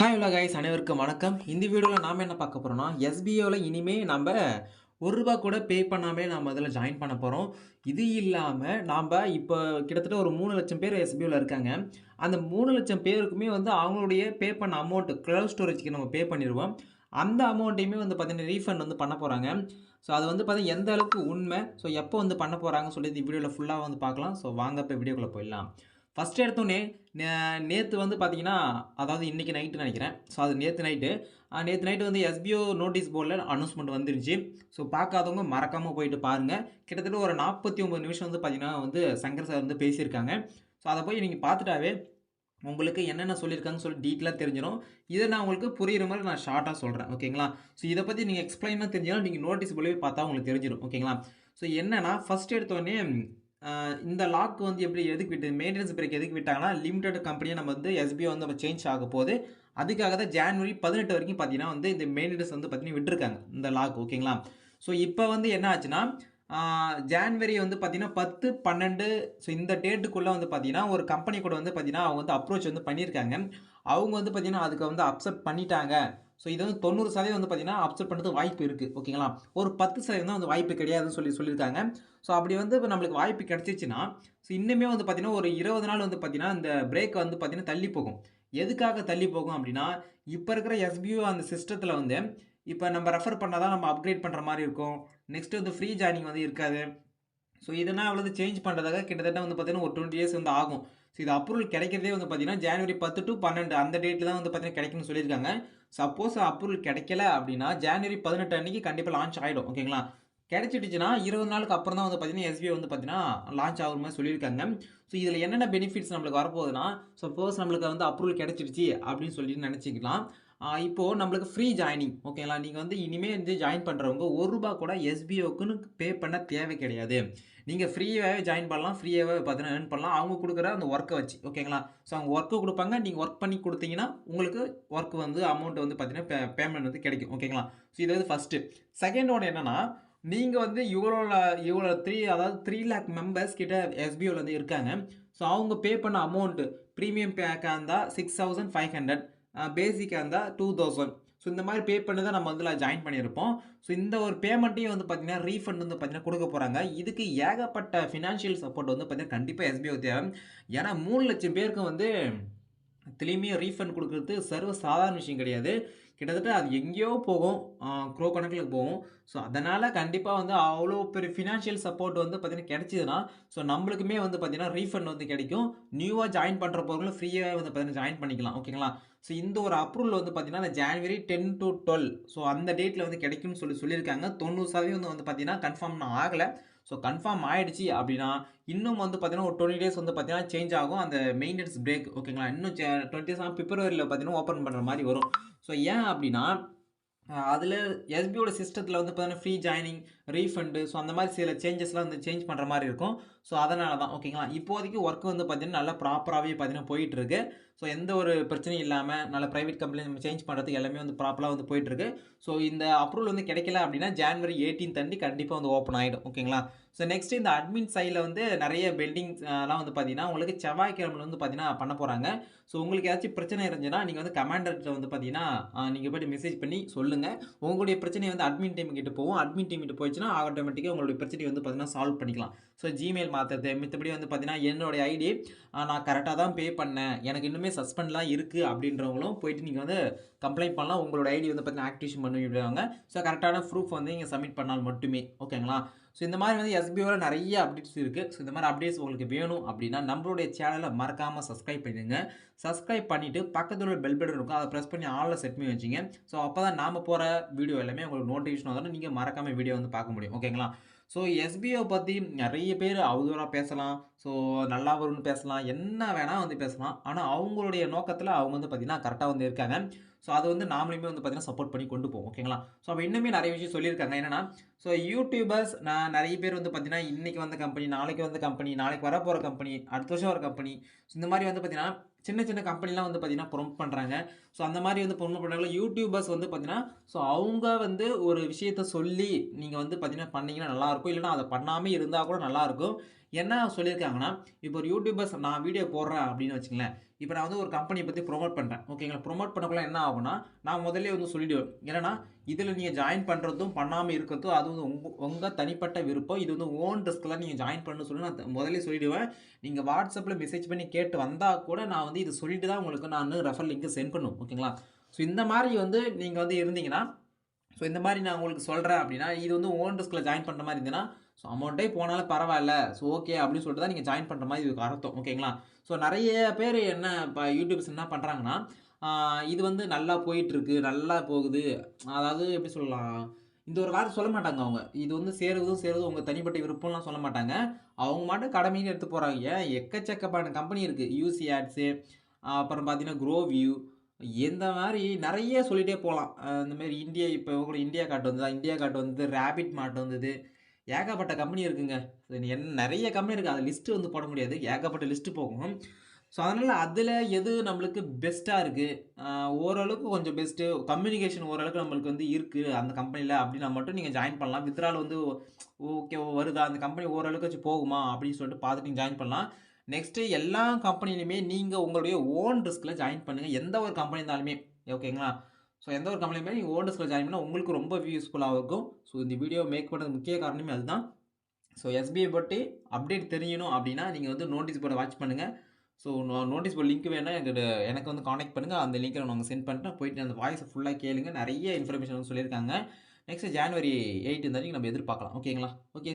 Hi உள்ள guys அனைவருக்கும் வணக்கம். இந்த வீடியோவில் நாம் என்ன பார்க்க போகிறோம்னா எஸ்பிஓவில் இனிமேல் நம்ம ஒரு ரூபா கூட பே பண்ணாமே நாம் அதில் ஜாயின் பண்ண போகிறோம் இது இல்லாமல் நாம் இப்போ கிட்டத்தட்ட ஒரு மூணு லட்சம் பேர் எஸ்பிஓவில் இருக்காங்க. அந்த மூணு லட்சம் பேருக்குமே வந்து அவங்களுடைய பே பண்ண அமௌண்ட் க்ளவுட் ஸ்டோரேஜ்க்கு நம்ம பே பண்ணிடுவோம். அந்த அமௌண்ட்டையுமே வந்து பார்த்தீங்கன்னா ரீஃபண்ட் வந்து பண்ண போகிறாங்க ஸோ அது வந்து பார்த்தீங்கன்னா எந்த அளவுக்கு உண்மை? ஸோ எப்போ வந்து பண்ண போகிறாங்கன்னு சொல்லி இந்த வீடியோவில் ஃபுல்லாக வந்து பார்க்கலாம். ஸோ வாங்க இப்போ வீடியோக்குள்ளே போயிடலாம். ஃபஸ்ட் எடுத்தோடனே நேற்று வந்து பார்த்தீங்கன்னா அதாவது இன்றைக்கி நைட்டு நினைக்கிறேன். ஸோ அது நேற்று நைட்டு நேற்று நைட்டு வந்து எஸ்பிஓ நோட்டீஸ் போர்டில் அனௌன்ஸ்மெண்ட் வந்துருச்சு. ஸோ பார்க்காதவங்க மறக்காமல் போயிட்டு பாருங்கள் கிட்டத்தட்ட ஒரு நாற்பத்தி ஒம்பது நிமிஷம் வந்து பார்த்தீங்கன்னா வந்து சங்கர் சார் வந்து பேசியிருக்காங்க. ஸோ அதை போய் நீங்கள் பார்த்துட்டாவே உங்களுக்கு என்னென்ன சொல்லியிருக்காங்கன்னு சொல்லி டீட்டெயிலாக தெரிஞ்சிடும் இதை நான் உங்களுக்கு புரிகிற மாதிரி நான் ஷார்ட்டாக சொல்கிறேன் ஓகேங்களா? ஸோ இதை பற்றி நீங்கள் எக்ஸ்பிளைனாக தெரிஞ்சாலும் நீங்கள் நோட்டீஸ் போலவே பார்த்தா உங்களுக்கு தெரிஞ்சிடும் ஓகேங்களா? ஸோ என்னென்னா ஃபஸ்ட் எடுத்தோடனே இந்த லாக் வந்து எப்படி எதுக்கு விட்டு மெயின்டெனன்ஸ் பிரேக் எதுக்கு விட்டாங்கன்னா லிமிடெட் கம்பெனியை நம்ம வந்து எஸ்பிஐ வந்து நம்ம சேஞ்ச் ஆக போகுது. அதுக்காக தான் ஜான்வரி பதினெட்டு வரைக்கும் பார்த்தீங்கன்னா வந்து இந்த மெயின்டெனன்ஸ் வந்து பார்த்தீங்கன்னா விட்டுருக்காங்க இந்த லாக் ஓகேங்களா? ஸோ இப்போ வந்து என்ன ஆச்சுன்னா ஜான்வரி வந்து பார்த்தீங்கன்னா பத்து பன்னெண்டு ஸோ இந்த டேட்டுக்குள்ளே வந்து பார்த்தீங்கன்னா ஒரு கம்பெனி கூட வந்து பார்த்தீங்கன்னா அவங்க வந்து அப்ரோச் வந்து பண்ணியிருக்காங்க. அவங்க வந்து பார்த்தீங்கன்னா அதுக்கு வந்து அப்செப்ட் பண்ணிட்டாங்க. ஸோ இது வந்து தொண்ணூறு சதவீதம் வந்து பார்த்தீங்கன்னா அப்செட் பண்ணுறது வாய்ப்பு இருக்குது ஓகேங்களா ஒரு பத்து சதவீதம் தான் வந்து வாய்ப்பு கிடையாதுன்னு சொல்லி சொல்லியிருக்காங்க. ஸோ அப்படி வந்து இப்போ நம்மளுக்கு வாய்ப்பு கிடச்சிச்சின்னா ஸோ இன்னுமே வந்து பார்த்தீங்கன்னா ஒரு இருபது நாள் வந்து பார்த்தீங்கன்னா இந்த பிரேக் வந்து பார்த்தீங்கன்னா தள்ளி போகும். எதுக்காக தள்ளி போகும் அப்படின்னா இப்போ இருக்கிற எஸ்பியூ அந்த சிஸ்டத்தில் வந்து இப்போ நம்ம ரெஃபர் பண்ணால் தான் நம்ம அப்கிரேட் பண்ணுற மாதிரி இருக்கும். நெக்ஸ்ட் வந்து ஃப்ரீ ஜாயினிங் வந்து இருக்காது. ஸோ இதெல்லாம் அவ்வளோ சேஞ்ச் பண்ணுறதாக கிட்டத்தட்ட வந்து பார்த்தீங்கன்னா ஒரு டுவெண்ட்டி இயர்ஸ் வந்து ஆகும். ஸோ இது அப்ரூவல் கிடைக்கிறதே வந்து பார்த்தீங்கன்னா ஜனவரி பத்து டு பன்னெண்டு அந்த டேட்டில் தான் வந்து பார்த்தீங்கன்னா கிடைக்கும்னு சொல்லியிருக்காங்க. சப்போஸ் அப்ரூவல் கிடைக்கல அப்படின்னா ஜனவரி பதினெட்டு அன்றைக்கி கண்டிப்பாக லான்ச் ஆகிடும் ஓகேங்களா கிடைச்சிடுச்சுன்னா இருபது நாளுக்கு அப்புறம் தான் வந்து பார்த்தீங்கன்னா எஸ்பிஐ வந்து பார்த்தீங்கன்னா லான்ச் ஆகுற மாதிரி சொல்லியிருக்காங்க. ஸோ இதில் என்னென்ன பெனிஃபிட்ஸ் நம்மளுக்கு வரப்போகுதுன்னா சப்போஸ் நம்மளுக்கு வந்து அப்ரூவல் கிடைச்சிடுச்சு அப்படின்னு சொல்லிட்டு நினச்சிக்கலாம். இப்போது நம்மளுக்கு ஃப்ரீ ஜாயினிங் ஓகேங்களா நீங்கள் வந்து இனிமேல் வந்து ஜாயின் பண்ணுறவங்க ஒரு ரூபா கூட எஸ்பிஓக்குன்னு பே பண்ண தேவை கிடையாது. நீங்கள் ஃப்ரீயாகவே ஜாயின் பண்ணலாம் ஃப்ரீயாகவே பார்த்தீங்கன்னா ஏர்ன் பண்ணலாம். அவங்க கொடுக்குற அந்த ஒர்க்கை வச்சு ஓகேங்களா ஸோ அவங்க ஒர்க்கு கொடுப்பாங்க. நீங்கள் ஒர்க் பண்ணி கொடுத்தீங்கன்னா உங்களுக்கு ஒர்க் வந்து அமௌண்ட் வந்து பார்த்தீங்கன்னா பேமெண்ட் வந்து கிடைக்கும் ஓகேங்களா ஸோ இது வந்து ஃபஸ்ட்டு செகண்ட் ஒன் என்னென்னா நீங்கள் வந்து இவ்வளோ இவ்வளோ த்ரீ அதாவது த்ரீ லேக் மெம்பர்ஸ் கிட்ட எஸ்பிஓவில் வந்து இருக்காங்க. ஸோ அவங்க பே பண்ண அமௌண்ட்டு ப்ரீமியம் பேக்காக இருந்தால் சிக்ஸ் தௌசண்ட் ஃபைவ் ஹண்ட்ரட் பேசிக்காக இருந்தால் டூ தௌசண்ட் ஸோ இந்த மாதிரி பே பண்ணி தான் நம்ம வந்து ஜாயின் பண்ணியிருப்போம். ஸோ இந்த ஒரு பேமெண்ட்டையும் வந்து பார்த்தீங்கன்னா ரீஃபண்ட் வந்து பார்த்தீங்கன்னா கொடுக்க போகிறாங்க இதுக்கு ஏகப்பட்ட ஃபினான்ஷியல் சப்போர்ட் வந்து பார்த்தீங்கன்னா கண்டிப்பாக எஸ்பிஐ தேவை. ஏன்னா மூணு லட்சம் பேருக்கு வந்து திரும்பியும் ரீஃபண்ட் கொடுக்குறது சர்வ சாதாரண விஷயம் கிடையாது. கிட்டத்தட்ட அது எங்கேயோ போகும். க்ரோ கணக்கில் போகும். ஸோ அதனால் கண்டிப்பாக வந்து அவ்வளோ பெரிய ஃபினான்ஷியல் சப்போர்ட் வந்து பார்த்திங்கன்னா கிடைச்சிதுன்னா ஸோ நம்மளுக்குமே வந்து பார்த்திங்கன்னா ரீஃபண்ட் வந்து கிடைக்கும். நியூவாக ஜாயின் பண்ணுற போகிறவங்களும் ஃப்ரீயாக வந்து பார்த்திங்கன்னா ஜாயின் பண்ணிக்கலாம். ஓகேங்களா ஸோ இந்த ஒரு அப்ரூவல் வந்து பார்த்திங்கன்னா அந்த January ten to twelve so அந்த டேட்டில் வந்து கிடைக்கும்னு சொல்லி சொல்லியிருக்காங்க. தொண்ணூறு சதவீதம் வந்து பார்த்திங்கன்னா கன்ஃபார்ம் நான் ஆகலை. ஸோ கன்ஃபார்ம் ஆகிடுச்சு அப்படின்னா இன்னும் வந்து பார்த்தீங்கன்னா ஒரு டுவெண்ட்டி டேஸ் வந்து பார்த்தீங்கன்னா சேஞ்ச் ஆகும். அந்த மெயின்டெனன்ஸ் பிரேக் ஓகேங்களா இன்னும் டுவெண்ட்டி டேஸ் பிப்ரவரியில் பார்த்தீங்கன்னா ஓப்பன் பண்ணுற மாதிரி வரும். ஸோ ஏன் அப்படின்னா அதில் எஸ்பியோட சிஸ்டத்தில் வந்து பார்த்தீங்கன்னா ஃப்ரீ ஜாயினிங் ரீஃபண்டு ஸோ அந்த மாதிரி சில சேஞ்சஸ்லாம் வந்து சேஞ்ச் பண்ணுற மாதிரி இருக்கும். ஸோ அதனால தான் ஓகேங்களா இப்போதைக்கு ஒர்க் வந்து பார்த்திங்கன்னா நல்லா ப்ராப்பராகவே பார்த்தீங்கன்னா போயிட்டுருக்கு ஸோ எந்த ஒரு பிரச்சனையும் இல்லாமல் நல்ல ப்ரைவேட் கம்பெனி நம்ம சேஞ்ச் பண்ணுறதுக்கு எல்லாமே வந்து ப்ராப்பராக வந்து போயிட்டுருக்கு. ஸோ இந்த அப்ரூவல் வந்து கிடைக்கல அப்படின்னா ஜான்வரி எயிட்டீன் தண்டி கண்டிப்பாக வந்து ஓப்பன் ஆகிடும் ஓகேங்களா ஸோ நெக்ஸ்ட் இந்த அட்மின் சைடில் வந்து நிறைய பில்டிங்ஸ்லாம் வந்து பார்த்தீங்கன்னா உங்களுக்கு செவ்வாய்க்கிழமை வந்து பார்த்தீங்கன்னா பண்ண போகிறாங்க ஸோ உங்களுக்கு ஏதாச்சும் பிரச்சனை இருந்துச்சுன்னா நீங்கள் வந்து கமாண்டர்கிட்ட வந்து பார்த்தீங்கன்னா நீங்கள் போய்ட்டு மெசேஜ் பண்ணி சொல்லுங்கள் உங்களுடைய பிரச்சனையை வந்து அட்மின் டீம் கிட்ட போகும் அட்மின் டீம் கிட்ட போயிடுச்சுன்னா ஆட்டோமேட்டிக்காக உங்களுடைய பிரச்சனையை வந்து பார்த்தீங்கன்னா சால்வ் பண்ணிக்கலாம். ஸோ ஜிமெயில் மாற்றுறது மித்தபடி வந்து பார்த்தீங்கன்னா என்னுடைய ஐடி நான் கரெக்டாக தான் பே பண்ணேன். எனக்கு இன்னுமே சஸ்பெண்ட்லாம் இருக்குது அப்படின்றவங்களும் போயிட்டு நீங்கள் வந்து கம்ப்ளைண்ட் பண்ணலாம். உங்களோட ஐடி வந்து பார்த்தீங்கன்னா ஆக்டிவேஷன் பண்ணி விடுவாங்க ஸோ கரெக்டான ப்ரூஃப் வந்து நீங்கள் சப்மிட் பண்ணால் மட்டுமே. ஓகேங்களா ஸோ இந்த மாதிரி வந்து எஸ்பிஓவில் நிறைய அப்டேட்ஸ் இருக்குது ஸோ இந்த மாதிரி அப்டேட்ஸ் உங்களுக்கு வேணும் அப்படின்னா நம்மளுடைய சேனலை மறக்காமல் சப்ஸ்கிரைப் பண்ணிடுங்க. சப்ஸ்கிரைப் பண்ணிவிட்டு பக்கத்தில் உள்ள பெல் பட்டன் இருக்கும். அதை ப்ரெஸ் பண்ணி ஆளில் செட் பண்ணி வச்சிங்க. ஸோ அப்போ தான் நாம் போகிற வீடியோ எல்லாமே உங்களுக்கு நோட்டிஃபிகேஷன் வந்தாலும் நீங்கள் மறக்காமல் வீடியோ வந்து பார்க்க முடியும். ஓகேங்களா ஸோ எஸ்பிஓ பற்றி நிறைய பேர் அவதூறாக பேசலாம். ஸோ நல்லா வரும்னு பேசலாம். என்ன வேணால் வந்து பேசலாம். ஆனால் அவங்களுடைய நோக்கத்தில் அவங்க வந்து பார்த்திங்கன்னா கரெக்டாக வந்து இருக்காங்க. ஸோ அது வந்து நாமளுமே வந்து பார்த்தீங்கன்னா சப்போர்ட் பண்ணி கொண்டு போவோம் ஓகேங்களா ஸோ அப்போ இன்னுமே நிறைய விஷயம் சொல்லியிருக்காங்க. என்னன்னா ஸோ யூடியூபர்ஸ் நான் நிறைய பேர் வந்து பார்த்தீங்கன்னா இன்றைக்கி வந்த கம்பெனி நாளைக்கு வந்த கம்பெனி நாளைக்கு வர போகிற கம்பெனி அடுத்த வருஷம் வர கம்பெனி ஸோ இந்த மாதிரி வந்து பார்த்திங்கன்னா சின்ன சின்ன கம்பெனிலாம் வந்து பார்த்தீங்கன்னா ப்ரொமோட் பண்ணுறாங்க ஸோ அந்த மாதிரி வந்து ப்ரொமோட் பண்ணுறாங்க யூடியூபர்ஸ் வந்து பார்த்தீங்கன்னா ஸோ அவங்க வந்து ஒரு விஷயத்த சொல்லி நீங்கள் வந்து பார்த்திங்கன்னா பண்ணிங்கன்னா நல்லாயிருக்கும் இல்லைனா அதை பண்ணாமல் இருந்தால் கூட நல்லாயிருக்கும் என்ன சொல்லியிருக்காங்கன்னா, இப்போ ஒரு யூடியூபர்ஸ் நான் வீடியோ போடுறேன் அப்படின்னு வச்சுங்களேன் இப்போ நான் வந்து ஒரு கம்பெனியை பற்றி ப்ரொமோட் பண்ணுறேன் ஓகேங்களா. ப்ரொமோட் பண்ணக்குள்ள என்ன ஆகும்னா, நான் முதல்ல வந்து சொல்லிடுவேன். ஏன்னா இதில் நீங்கள் ஜாயின் பண்ணுறதும் பண்ணாமல் இருக்கிறதும் அது வந்து உங்கள் உங்கள் தனிப்பட்ட விருப்பம். இது வந்து ஓன் ரிஸ்க்கில் நீங்கள் ஜாயின் பண்ணணும்னு சொல்லி நான் முதல்ல சொல்லிவிடுவேன் சொல்லிடுவேன். வாட்ஸ்அப்பில் மெசேஜ் பண்ணி கேட்டு வந்தால் கூட நான் வந்து இது சொல்லிட்டு தான் உங்களுக்கு நான் ரெஃபர் லிங்க் சென்ட் பண்ணுவேன். ஓகேங்களா. ஸோ இந்த மாதிரி வந்து நீங்கள் வந்து இருந்தீங்கன்னா, ஸோ இந்த மாதிரி நான் உங்களுக்கு சொல்கிறேன் அப்படின்னா, இது வந்து ஓன் ரிஸ்கில் ஜாயின் பண்ணுற மாதிரி இருந்ததுன்னா, ஸோ அமௌண்ட்டே போனாலும் பரவாயில்ல ஸோ ஓகே அப்படின்னு சொல்லிட்டு தான் நீங்கள் ஜாயின் பண்ணுற மாதிரி இதுக்கு அர்த்தம். ஓகேங்களா. ஸோ நிறைய பேர் என்ன இப்போ யூடியூப்ஸ் என்ன பண்ணுறாங்கன்னா இது வந்து நல்லா போயிட்டுருக்கு, நல்லா போகுது. அதாவது எப்படி சொல்லலாம்? இந்த ஒரு வார்த்தை சொல்ல மாட்டாங்க அவங்க. இது வந்து சேருவதும் சேருவதும் உங்கள் தனிப்பட்ட விருப்பம்லாம் சொல்ல மாட்டாங்க. அவங்க மட்டும் கடமைன்னு எடுத்து போகிறாங்க ஏன் எக்கச்சக்கமான கம்பெனி இருக்குது யூசி ஆட்ஸு அப்புறம் பார்த்தீங்கன்னா, க்ரோவியூ வியூ எந்த மாதிரி நிறைய சொல்லிகிட்டே போகலாம் இந்த மாதிரி இந்தியா இப்போ கூட இந்தியா காட்டு வந்தது இந்தியா காட்டு வந்தது, ராபிட் மாட்டு வந்தது. ஏகப்பட்ட கம்பெனி இருக்குங்க. என் நிறைய கம்பெனி இருக்குது அது லிஸ்ட்டு வந்து போட முடியாது. ஏகப்பட்ட லிஸ்ட்டு போகும். ஸோ அதனால் அதில் எது நம்மளுக்கு பெஸ்ட்டாக இருக்குது ஓரளவுக்கு கொஞ்சம் பெஸ்ட்டு, கம்யூனிகேஷன் ஓரளவுக்கு நம்மளுக்கு வந்து இருக்குது அந்த கம்பெனியில் அப்படின்னா மட்டும் நீங்கள் ஜாயின் பண்ணலாம். வித்ரால் வந்து ஓகே வருதா? அந்த கம்பெனி ஓரளவுக்கு வச்சு போகுமா? அப்படின்னு சொல்லிட்டு பார்த்துட்டு நீங்கள் ஜாயின் பண்ணலாம். நெக்ஸ்ட்டு எல்லா கம்பெனிலையுமே நீங்கள் உங்களுடைய ஓன் ரிஸ்கில் ஜாயின் பண்ணுங்கள் எந்த ஒரு கம்பெனி இருந்தாலுமே. ஓகேங்களா. ஸோ எந்த ஒரு கம்பெனியுமே நீங்கள் ஓல்டு ரிஸ்க்ல ஜாயின் பண்ணால் உங்களுக்கு ரொம்ப யூஸ்ஃபுல்லாக இருக்கும். ஸோ இந்த வீடியோ மேக் பண்ணுறது முக்கிய காரணமே அதுதான். ஸோ எஸ்பிஐ பற்றி அப்டேட் தெரியணும் அப்படின்னா, நீங்கள் வந்து நோட்டீஸ் போர்டை வாட்ச் பண்ணுங்க. ஸோ நோட்டீஸ் போர்ட் லிங்க் வேணால் எனக்கு எனக்கு வந்து கான்டாக்ட் பண்ணுங்க. அந்த லிங்க்கை நான் உங்களுக்கு சென்ட் பண்றேன். போயிட்டு அந்த வாய்ஸை ஃபுல்லாக கேளுங்க. நிறைய இன்ஃபர்மேஷன் வந்து சொல்லியிருக்காங்க. நெக்ஸ்ட் ஜான்வரி எயிட் இந்த அன்னைக்கு நம்ம எதிர்பார்க்கலாம். ஓகேங்களா. ஓகே.